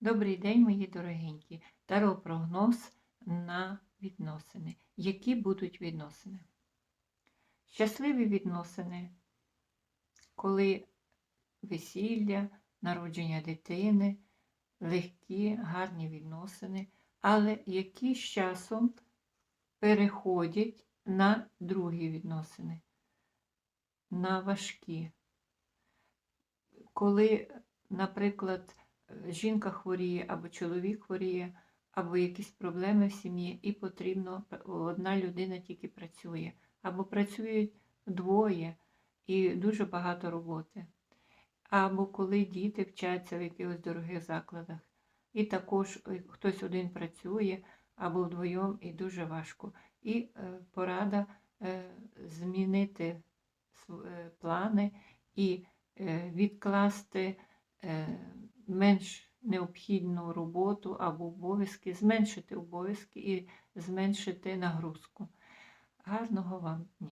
Добрий день, мої дорогенькі. Таро прогноз на відносини. Які будуть відносини? Щасливі відносини, коли весілля, народження дитини, легкі, гарні відносини, але які з часом переходять на другі відносини, на важкі. Коли, наприклад, жінка хворіє або чоловік хворіє, або якісь проблеми в сім'ї, і потрібно одна людина тільки працює, або працюють двоє і дуже багато роботи. Або коли діти вчаться в якихось дорогих закладах, і також е, хтось один працює, або вдвоєм, і дуже важко. І е, порада е, змінити е, плани і е, відкласти е, менш необхідну роботу або обов'язки, зменшити обов'язки і зменшити нагрузку. Гарного вам дня!